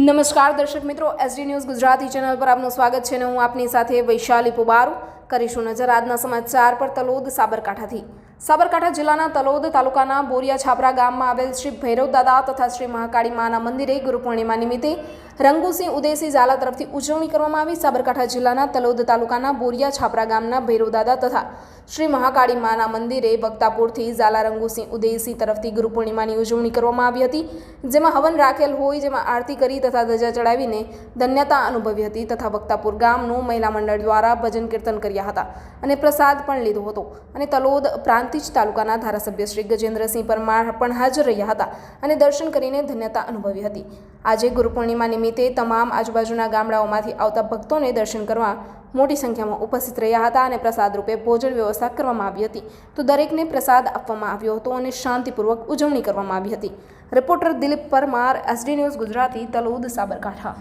નમસ્કાર દર્શક મિત્રો એસડી ન્યૂઝ ગુજરાતી ચેનલ પર આપનું સ્વાગત છે અને હું આપની સાથે વૈશાલી પુબારુ. કરીશું નજર આજના સમાચાર પર તલોદ સાબરકાંઠાથી. સાબરકાંઠા જિલ્લાના તલોદ તાલુકાના બોરિયા છાપરા ગામમાં આવેલ શ્રી ભૈરવ દાદા તથા શ્રી મહાકાળી માના મંદિરે ગુરુપૂર્ણિમા નિમિત્તે રંગુસિંહ ઉદયસિંહ ઝાલા તરફથી ઉજવણી કરવામાં આવી. સાબરકાંઠા જિલ્લાના તલોદ તાલુકાના બોરિયા છાપરા ગામના ભૈરવ દાદા તથા શ્રી મહાકાળી માના મંદિરે ભક્તાપુરથી ઝાલારંગુસિંહ ઉદયસિંહ તરફથી ગુરુ પૂર્ણિમાની ઉજવણી કરવામાં આવી હતી, જેમાં હવન રાખેલ હોય જેમાં આરતી કરી તથા ધજા ચડાવીને ધન્યતા અનુભવી હતી તથા ભક્તાપુર ગામનું મહિલા મંડળ દ્વારા ભજન કીર્તન કર્યા હતા અને પ્રસાદ પણ લીધો હતો અને તલોદ પ્રાંતિજ તાલુકાના ધારાસભ્ય શ્રી ગજેન્દ્રસિંહ પરમાર પણ હાજર રહ્યા હતા અને દર્શન કરીને ધન્યતા અનુભવી હતી. આજે ગુરુ પૂર્ણિમા નિમિત્તે તમામ આજુબાજુના ગામડાઓમાંથી આવતા ભક્તોને દર્શન કરવા મોટી સંખ્યામાં ઉપસ્થિત રહ્યા હતા અને પ્રસાદ રૂપે ભોજન વ્યવસ્થા કરવામાં આવી હતી. તો દરેકને પ્રસાદ આપવામાં આવ્યો હતો અને શાંતિપૂર્વક ઉજવણી કરવામાં આવી હતી. Reporter Dilip Parmar, SD news Gujarati, Talod, Sabarkantha.